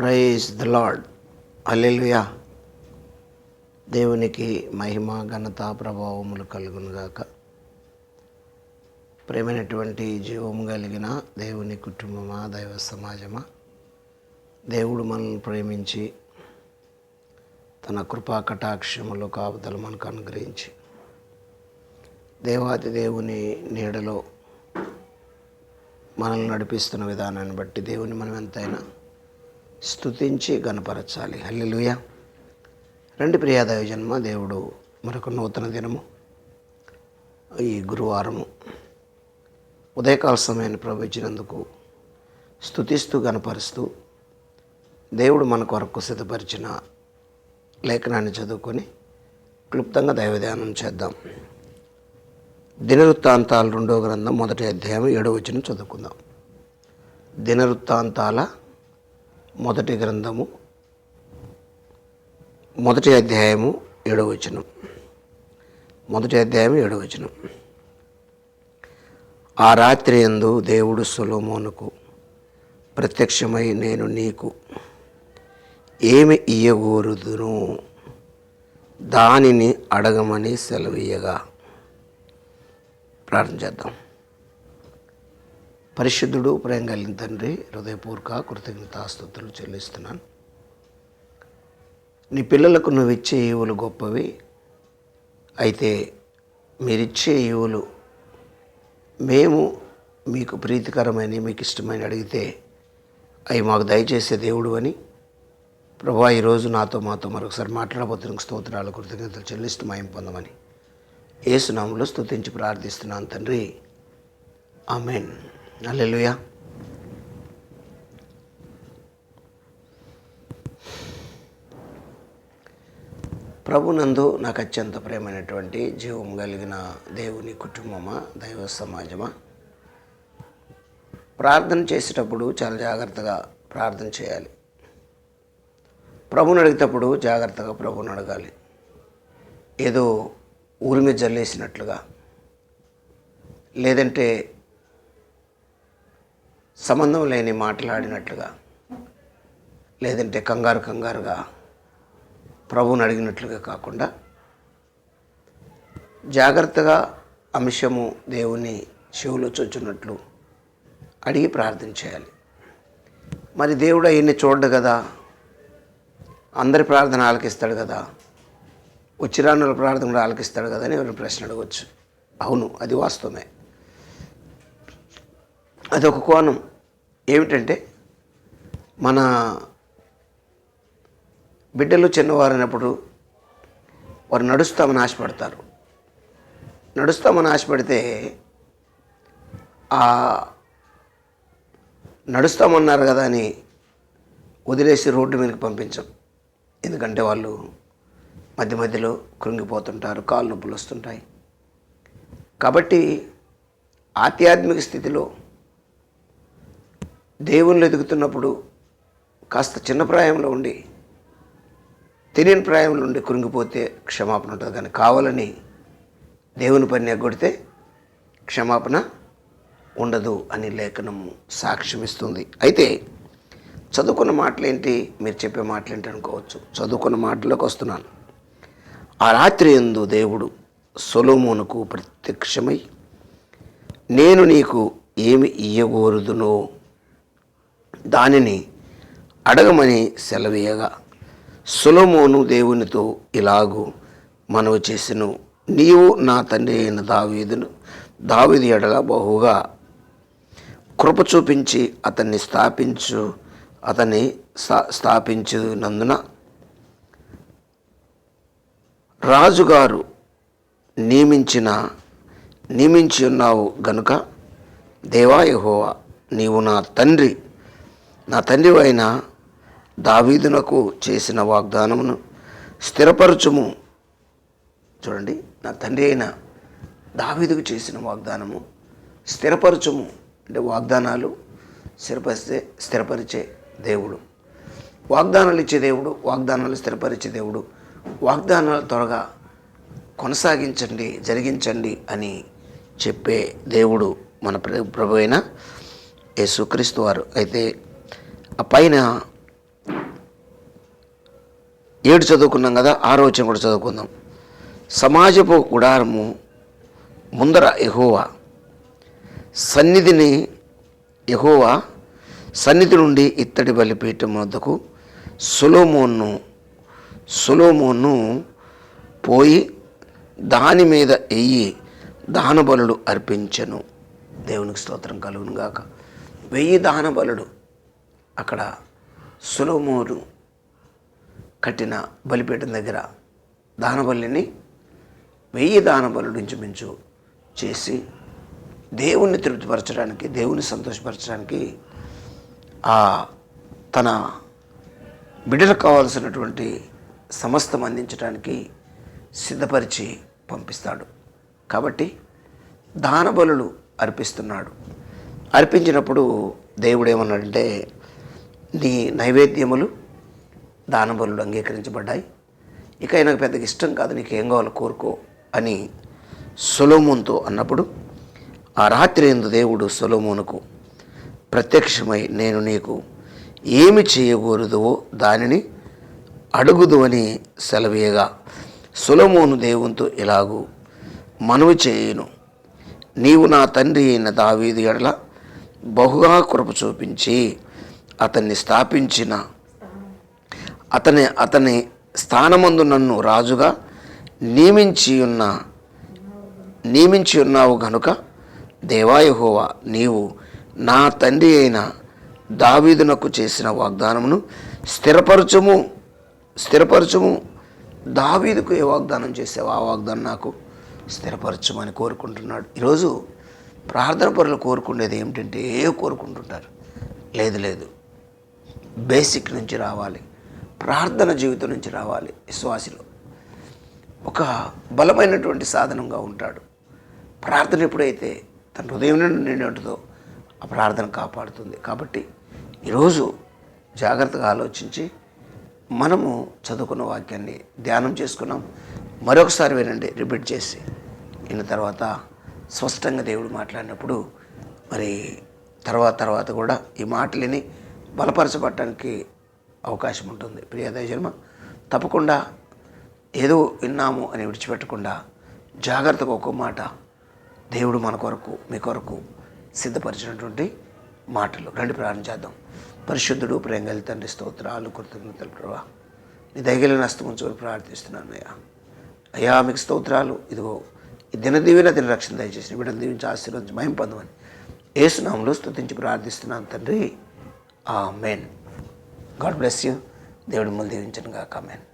Praise the lord alleluia దేవునికి మహిమ ఘనత ప్రభావములు కలుగునుగాక ప్రేమైనటువంటి జీవము కలిగిన దేవుని కుటుంబమా దైవ సమాజమా? దేవుడు మనల్ని ప్రేమించి తన కృపా కటాక్షములు కాపుదలు మనకు అనుగ్రహించి దేవాది దేవుని నీడలో మనల్ని నడిపిస్తున్న విధానాన్ని బట్టి దేవుని మనం ఎంతైనా స్థుతించి గనపరచాలి హల్లెలూయా. రెండు ప్రియాదయ జన్మ దేవుడు మరొక నూతన దినము. ఈ గురువారము ఉదయకాల సమయాన్ని ప్రవహించినందుకు స్థుతిస్తూ గనపరుస్తూ దేవుడు మన కొరకు సిద్ధపరిచిన లేఖనాన్ని చదువుకొని క్లుప్తంగా దైవధ్యానం చేద్దాం. దినవృత్తాంతాలు రెండో గ్రంథం మొదటి అధ్యాయం ఏడవ వచ్చిన చదువుకుందాం. దినవృత్తాంతాల మొదటి గ్రంథము మొదటి అధ్యాయము ఏడవచనం మొదటి అధ్యాయం ఏడవచనం ఆ రాత్రి ఎందు దేవుడు సులోమోనుకు ప్రత్యక్షమై నేను నీకు ఏమి ఇయ్యగోరుదును? దానిని అడగమని సెలవీయగా ప్రార్థన చేద్దాం. పరిశుద్ధుడు ప్రేమ కలిగిన తండ్రి హృదయపూర్వక కృతజ్ఞతాస్తుతులు చెల్లిస్తున్నాను. నీ పిల్లలకు నువ్వు ఇచ్చే ఈవులు గొప్పవి. అయితే మీరిచ్చే ఈవులు మేము మీకు ప్రీతికరమైన మీకు ఇష్టమైన అడిగితే అవి మాకు దయచేసే దేవుడు అని ప్రభా ఈరోజు నాతో మాతో మరొకసారి మాట్లాడబోతున్న స్తోత్రాలు కృతజ్ఞతలు చెల్లిస్తూ మాయం పొందమని ఏసునాములో స్తుతించి ప్రార్థిస్తున్నాను తండ్రి. ఆమెన్. Aleluya. ప్రభునందు నాకు అత్యంత ప్రేమైనటువంటి జీవం కలిగిన దేవుని కుటుంబమా దైవ సమాజమా? ప్రార్థన చేసేటప్పుడు చాలా జాగ్రత్తగా ప్రార్థన చేయాలి. ప్రభుని అడిగేటప్పుడు జాగ్రత్తగా ప్రభుని అడగాలి. ఏదో ఊరి మీద జల్లేసినట్లుగా లేదంటే సంబంధం లేని మాట్లాడినట్లుగా లేదంటే కంగారు కంగారుగా ప్రభువుని అడిగినట్లుగా కాకుండా జాగ్రత్తగా అంశము దేవుని చెవులో చొచ్చున్నట్లు అడిగి ప్రార్థన చేయాలి. మరి దేవుడు ఆయన్ని చూడడు కదా? అందరి ప్రార్థన ఆలకిస్తాడు కదా? ఉచ్చిరానుల ప్రార్థన కూడా ఆలకిస్తాడు కదా అని ఎవరిని ప్రశ్న అడగవచ్చు అవును అది వాస్తవమే. అదొక కోణం. ఏమిటంటే మన బిడ్డలు చిన్నవారైనప్పుడు వారు నడుస్తామని ఆశపడతారు. నడుస్తామని ఆశపడితే ఆ నడుస్తామన్నారు కదా అని వదిలేసి రోడ్డు మీదకి పంపించం. ఎందుకంటే వాళ్ళు మధ్య మధ్యలో కృంగిపోతుంటారు కాళ్ళు నొప్పులు వస్తుంటాయి. కాబట్టి ఆధ్యాత్మిక స్థితిలో దేవుళ్ళు ఎదుగుతున్నప్పుడు కాస్త చిన్న ప్రాయంలో ఉండి తెలియని ప్రాయంలో ఉండి కురింగిపోతే క్షమాపణ ఉంటుంది. కానీ కావాలని దేవుని పని ఎగ్గొడితే క్షమాపణ ఉండదు అని లేఖనము సాక్ష్యం ఇస్తుంది. అయితే చదువుకున్న మాటలేంటి? మీరు చెప్పే మాటలేంటి అనుకోవచ్చు. చదువుకున్న మాటలోకి వస్తున్నాను. ఆ రాత్రి ఎందు దేవుడు సొలోమోనుకు ప్రత్యక్షమై నేను నీకు ఏమి ఇయ్యగోరుదునో దానిని అడగమని సెలవేయగా సులమోను దేవునితో ఇలాగూ మనవి చేసెను. నీవు నా తండ్రి అయిన దావీదును దావీది ఎడల బహుగా కృప చూపించి అతన్ని స్థాపించు అతన్ని స్థాపించినందున రాజుగారు నియమించిన నియమించి ఉన్నావు గనుక దేవాయహోవా నీవు నా తండ్రి నా తండ్రి అయిన దావీదునకు చేసిన వాగ్దానమును స్థిరపరచుము. చూడండి నా తండ్రి అయిన దావీదుకు చేసిన వాగ్దానము స్థిరపరచుము. అంటే వాగ్దానాలు స్థిరపరిస్తే స్థిరపరిచే దేవుడు. వాగ్దానాలు ఇచ్చే దేవుడు వాగ్దానాలు స్థిరపరిచే దేవుడు. వాగ్దానాలు త్వరగా కొనసాగించండి జరిగించండి అని చెప్పే దేవుడు మన ప్రభు అయిన యేసుక్రీస్తు వారు. అయితే ఆ పైన ఏడు చదువుకున్నాం కదా ఆరో వచ్చిన కూడా చదువుకుందాం. సమాజపు గుడారము ముందర ఎహోవా సన్నిధిని ఎహోవా సన్నిధి నుండి ఇత్తడి బలిపీఠం వద్దకు సులోమోన్ను సులోమోన్ను పోయి దాని మీద ఎయ్యి దానబలుడు అర్పించను. దేవునికి స్తోత్రం కలుగునుగాక. వెయ్యి దానబలుడు అక్కడ సులోమోను కట్టిన బలిపీఠం దగ్గర దానబలిని వెయ్యి దానబలుడు ఇంచుమించు చేసి దేవుణ్ణి తృప్తిపరచడానికి దేవుని సంతోషపరచడానికి ఆ తన బిడ్డలకు కావాల్సినటువంటి సమస్తం అందించడానికి సిద్ధపరిచి పంపిస్తాడు. కాబట్టి దానబలు అర్పిస్తున్నాడు. అర్పించినప్పుడు దేవుడు ఏమన్నాడంటే నీ నైవేద్యములు దానబలులు అంగీకరించబడ్డాయి. ఇక ఆయనకు పెద్దగా ఇష్టం కాదు నీకు ఏం కావాలో కోరుకో అని సొలోమోన్తో అన్నప్పుడు ఆ రాత్రి ఎందు దేవుడు సొలోమోనుకు ప్రత్యక్షమై నేను నీకు ఏమి చేయకూడదో దానిని అడుగుదు అని సెలవేయగా సొలమోను దేవునితో ఇలాగూ మనవి చేయను. నీవు నా తండ్రి అయిన దావీదు ఎడల బహుగా కృప చూపించి అతన్ని స్థాపించిన అతని అతని స్థానమందు నన్ను రాజుగా నియమించి ఉన్న నియమించి ఉన్నావు గనుక దేవాయహోవా నీవు నా తండ్రి అయిన దావీదునకు చేసిన వాగ్దానమును స్థిరపరచుము స్థిరపరచుము. దావీదుకు ఏ వాగ్దానం చేసావు ఆ వాగ్దానం నాకు స్థిరపరచమని కోరుకుంటున్నాడు. ఈరోజు ప్రార్థన పరులు కోరుకునేది ఏమిటంటే ఏ కోరుకుంటుంటారు? లేదు లేదు. బేసిక్ నుంచి రావాలి. ప్రార్థన జీవితం నుంచి రావాలి విశ్వాసిలో. ఒక బలమైనటువంటి సాధనంగా ఉంటాడు. ప్రార్థన ఎప్పుడైతే తన హృదయం నుండి నిండుంటుందో ఆ ప్రార్థన కాపాడుతుంది. కాబట్టి ఈరోజు జాగ్రత్తగా ఆలోచించి మనము చదువుకున్న వాక్యాన్ని ధ్యానం చేసుకున్నాం. మరొకసారి వినండి రిపీట్ చేసి. విన్న తర్వాత స్పష్టంగా దేవుడు మాట్లాడినప్పుడు మరి తర్వాత తర్వాత కూడా ఈ మాటలని బలపరచబడటానికి అవకాశం ఉంటుంది. ప్రియ దయజన్మ తప్పకుండా ఏదో విన్నాము అని విడిచిపెట్టకుండా జాగ్రత్తగా ఒక్కో మాట దేవుడు మన కొరకు మీ కొరకు సిద్ధపరిచినటువంటి మాటలు. రెండు ప్రార్థన చేద్దాం. పరిశుద్ధుడు ప్రేంగలి తండ్రి స్తోత్రాలు కృతజ్ఞతలు ప్రభా. నీ దయగలిగిన హస్తముంచుకొని ప్రార్థిస్తున్నాను అయ్యా. అయ్యా మీకు స్తోత్రాలు. ఇదిగో ఈ దినదీవిన దిన రక్షణ దయచేసి బిడ్డను దీవించి ఆశీర్వదించి మహిం పొందమని ఏసునామంలో స్తుతించి ప్రార్థిస్తున్నాను తండ్రి. ఆ మెయిన్ గాడ్ బ్లెస్ యూ. దేవుడు ముందు దీవించను కాక మెయిన్